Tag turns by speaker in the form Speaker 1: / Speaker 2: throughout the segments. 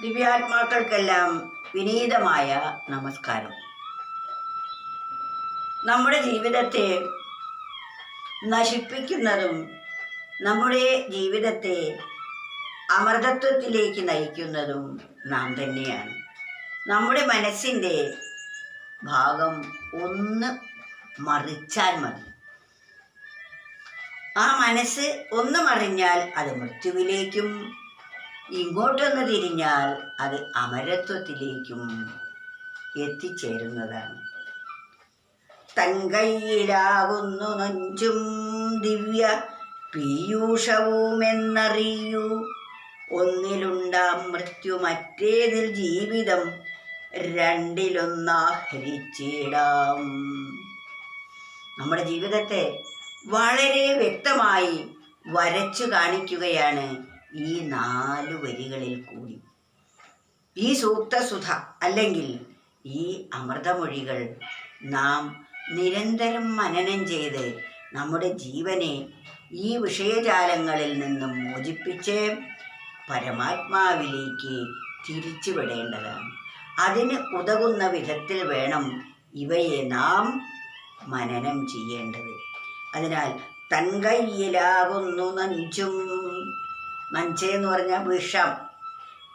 Speaker 1: ദിവ്യാത്മാക്കൾക്കെല്ലാം വിനീതമായ നമസ്കാരം. നമ്മുടെ ജീവിതത്തെ നശിപ്പിക്കുന്നതും നമ്മുടെ ജീവിതത്തെ അമൃതത്വത്തിലേക്ക് നയിക്കുന്നതും നാം തന്നെയാണ്. നമ്മുടെ മനസ്സിന്റെ ഭാഗം ഒന്ന് മറിച്ചാൽ മതി. ആ മനസ്സ് ഒന്ന് മറിഞ്ഞാൽ അത് മൃത്യുവിലേക്കും ഇങ്ങോട്ടൊന്ന് തിരിഞ്ഞാൽ അത് അമരത്വത്തിലേക്കും എത്തിച്ചേരുന്നതാണ്. തങ്കയിലാകുന്നു നൊഞ്ചും ദിവ്യ പീയൂഷവുമെന്നറിയൂ. ഒന്നിലുണ്ടാം മൃത്യു മറ്റേതിൽ ജീവിതം രണ്ടിലൊന്നാഹരിച്ചിടാം. നമ്മുടെ ജീവിതത്തെ വളരെ വ്യക്തമായി വരച്ചു കാണിക്കുകയാണ് ഈ നാല് വരികളിൽ കൂടി. ഈ സൂക്തസുധ അല്ലെങ്കിൽ ഈ അമൃതമൊഴികൾ നാം നിരന്തരം മനനം ചെയ്ത് നമ്മുടെ ജീവനെ ഈ വിഷയജാലങ്ങളിൽ നിന്നും മോചിപ്പിച്ച് പരമാത്മാവിലേക്ക് തിരിച്ചുവിടേണ്ടതാണ്. അതിന് ഉതകുന്ന വിധത്തിൽ വേണം ഇവയെ നാം മനനം ചെയ്യേണ്ടത്. അതിനാൽ തൻകൈയിലാകുന്നു നഞ്ചും നഞ്ച് എന്ന് പറഞ്ഞാൽ വിഷം.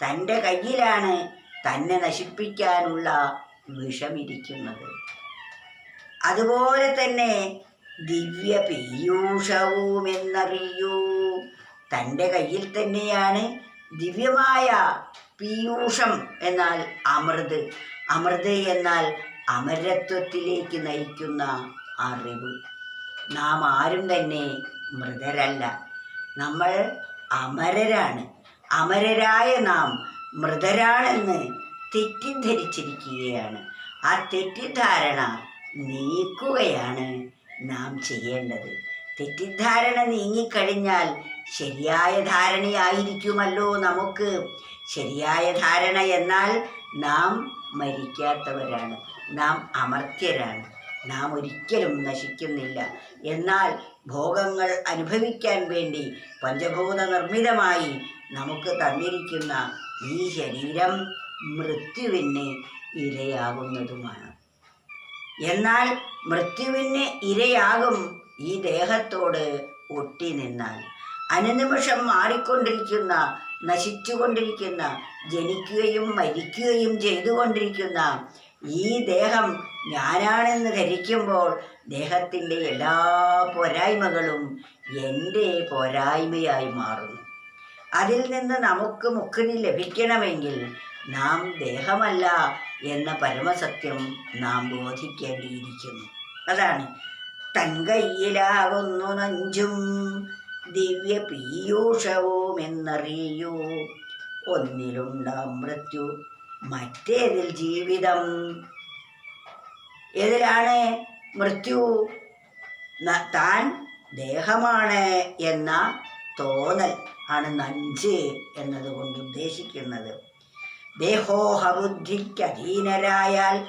Speaker 1: തന്റെ കയ്യിലാണ് തന്നെ നശിപ്പിക്കാനുള്ള വിഷമിരിക്കുന്നത്. അതുപോലെ തന്നെ ദിവ്യ പീയൂഷവും എന്നറിയൂ. തന്റെ കയ്യിൽ തന്നെയാണ് ദിവ്യമായ പീയൂഷം എന്നാൽ അമൃത്. അമൃത് എന്നാൽ അമരത്വത്തിലേക്ക് നയിക്കുന്ന അറിവ്. നാം ആരും തന്നെ മൃതരല്ല. നമ്മൾ അമരരാണ്. അമരരായ നാം മൃതരാണെന്ന് തെറ്റിദ്ധരിച്ചിരിക്കുകയാണ്. ആ തെറ്റിദ്ധാരണ നീക്കുകയാണ് നാം ചെയ്യേണ്ടത്. തെറ്റിദ്ധാരണ നീങ്ങിക്കഴിഞ്ഞാൽ ശരിയായ ധാരണയായിരിക്കുമല്ലോ നമുക്ക്. ശരിയായ ധാരണ എന്നാൽ നാം മരിക്കാത്തവരാണ്. നാം അമർത്യരാണ്. നാം ഒരിക്കലും നശിക്കുന്നില്ല. എന്നാൽ ഭോഗങ്ങൾ അനുഭവിക്കാൻ വേണ്ടി പഞ്ചഭൂത നിർമ്മിതമായി നമുക്ക് തന്നിരിക്കുന്ന ഈ ശരീരം മൃത്യുവിന് ഇരയാകുന്നതുമാണ്. എന്നാൽ മൃത്യുവിന് ഇരയാകും ഈ ദേഹത്തോട് ഒട്ടി നിന്നാൽ. അനുനിമിഷം മാറിക്കൊണ്ടിരിക്കുന്ന നശിച്ചുകൊണ്ടിരിക്കുന്ന ജനിക്കുകയും മരിക്കുകയും ചെയ്തുകൊണ്ടിരിക്കുന്ന ഈ ദേഹം ഞാനാണെന്ന് ധരിക്കുമ്പോൾ ദേഹത്തിന്റെ എല്ലാ പോരായ്മകളും എന്റെ പോരായ്മയായി മാറുന്നു. അതിൽ നിന്ന് നമുക്ക് മുക്തി ലഭിക്കണമെങ്കിൽ നാം ദേഹമല്ല എന്ന പരമസത്യം നാം ബോധിക്കേണ്ടിയിരിക്കുന്നു. അതാണ് തങ്കയ്യിലാകുന്നു നഞ്ചും ദിവ്യ പീയൂഷവും എന്നറിയൂ. ഒന്നിലുണ്ടാം മൃത്യു മറ്റേതിൽ ജീവിതം. ഏതിലാണ്? മൃത്യു. താൻ ദേഹമാണ് എന്ന തോന്നൽ ആണ് നഞ്ച് എന്നതുകൊണ്ട് ഉദ്ദേശിക്കുന്നത്. ദേഹോഹബുദ്ധിക്ക് അധീനരായാൽ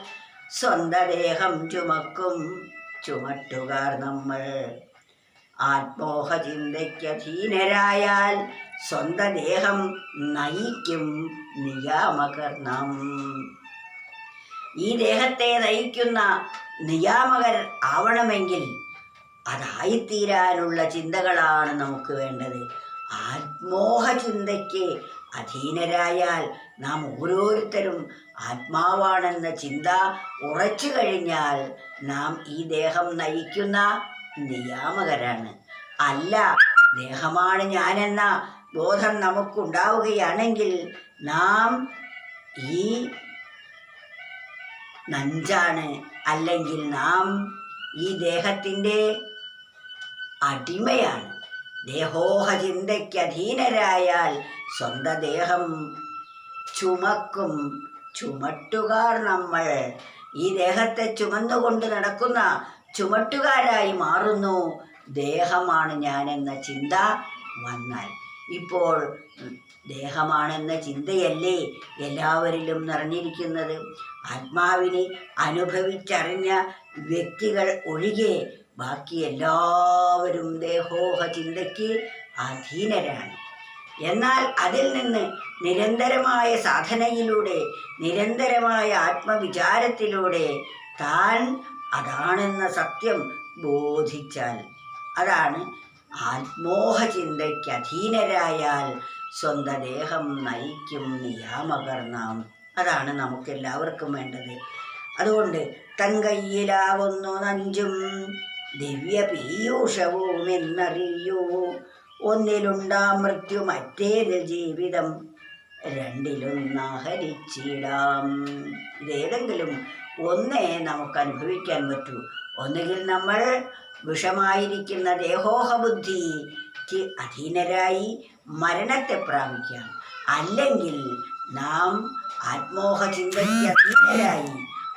Speaker 1: സ്വന്ത ദേഹം ചുമക്കും. ചുമട്ടുകാർ നമ്മൾ ആത്മോഹ ചിന്തയ്ക്ക് അധീനരായാൽ സ്വന്ത ദേഹം നയിക്കും നിയാമകർ നാം ഈ ദേഹത്തെ നയിക്കുന്ന നിയാമകർ ആവണമെങ്കിൽ അതായിത്തീരാനുള്ള ചിന്തകളാണ് നമുക്ക് വേണ്ടത്. ആത്മോഹചിന്തയ്ക്ക് അധീനരായാൽ നാം ഓരോരുത്തരും ആത്മാവാണെന്ന ചിന്ത ഉറച്ചു കഴിഞ്ഞാൽ നാം ഈ ദേഹം നയിക്കുന്ന നിയാമകരാണ്. അല്ല ദേഹമാണ് ഞാനെന്ന ബോധം നമുക്കുണ്ടാവുകയാണെങ്കിൽ നാം ഈ നഞ്ചാണ്. അല്ലെങ്കിൽ നാം ഈ ദേഹത്തിന്റെ അടിമയാണ്. ദേഹോഹ ചിന്തയ്ക്ക് അധീനരായാൽ സ്വന്ത ദേഹം ചുമക്കും. ചുമട്ടുകാർ നമ്മൾ ഈ ദേഹത്തെ ചുമന്നുകൊണ്ട് നടക്കുന്ന ചുമട്ടുകാരായി മാറുന്നു. ദേഹമാണ് ഞാനെന്ന ചിന്ത വന്നാൽ. ഇപ്പോൾ ദേഹമാണെന്ന ചിന്തയല്ലേ എല്ലാവരിലും നിറഞ്ഞിരിക്കുന്നത്? ആത്മാവിനെ അനുഭവിച്ചറിഞ്ഞ വ്യക്തികൾ ഒഴികെ ബാക്കി എല്ലാവരും ദേഹോഹ ചിന്തയ്ക്ക് അധീനരാണ്. എന്നാൽ അതിൽ നിന്ന് നിരന്തരമായ സാധനയിലൂടെ നിരന്തരമായ ആത്മവിചാരത്തിലൂടെ താൻ അതാണെന്ന സത്യം ബോധിച്ചാൽ അതാണ് ആത്മോഹചിന്തയ്ക്ക് അധീനരായാൽ സ്വന്തം ദേഹം നയിക്കും നിയാമകർ നാം അതാണ് നമുക്കെല്ലാവർക്കും വേണ്ടത്. അതുകൊണ്ട് തങ്കയ്യിലാവുന്നു നഞ്ചും ദിവ്യ പീയൂഷവും എന്നറിയൂ ഒന്നിലുണ്ടാ മൃത്യു മറ്റേത് ജീവിതം രണ്ടിലൊന്നാഹരിച്ചിടാം ഇതേതെങ്കിലും ഒന്നേ നമുക്ക് അനുഭവിക്കാൻ പറ്റൂ. ഒന്നുകിൽ നമ്മൾ വിഷമായിരിക്കുന്ന ദേഹോഹബുദ്ധിക്ക് അധീനരായി മരണത്തെ പ്രാപിക്കാം. അല്ലെങ്കിൽ നാം ആത്മോഹചിന്തയ്ക്ക് അധീനരായി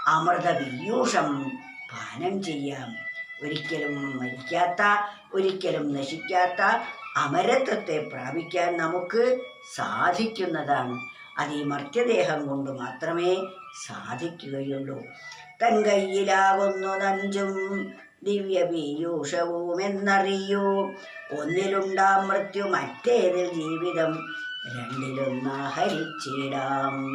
Speaker 1: അമൃത പീയൂഷം പാനം ചെയ്യാം. ഒരിക്കലും മരിക്കാത്ത ഒരിക്കലും നശിക്കാത്ത അമരത്വത്തെ പ്രാപിക്കാൻ നമുക്ക് സാധിക്കുന്നതാണ്. അത് ഈ മർത്യദേഹം കൊണ്ട് മാത്രമേ സാധിക്കുകയുള്ളൂ. തൻ കയ്യിലാകുന്നു നഞ്ചും ദിവ്യ പീയൂഷവും എന്നറിയൂ ഒന്നിലുണ്ടാം മൃത്യു മറ്റേതിൽ ജീവിതം രണ്ടിലൊന്നാഹരിച്ചിടാം.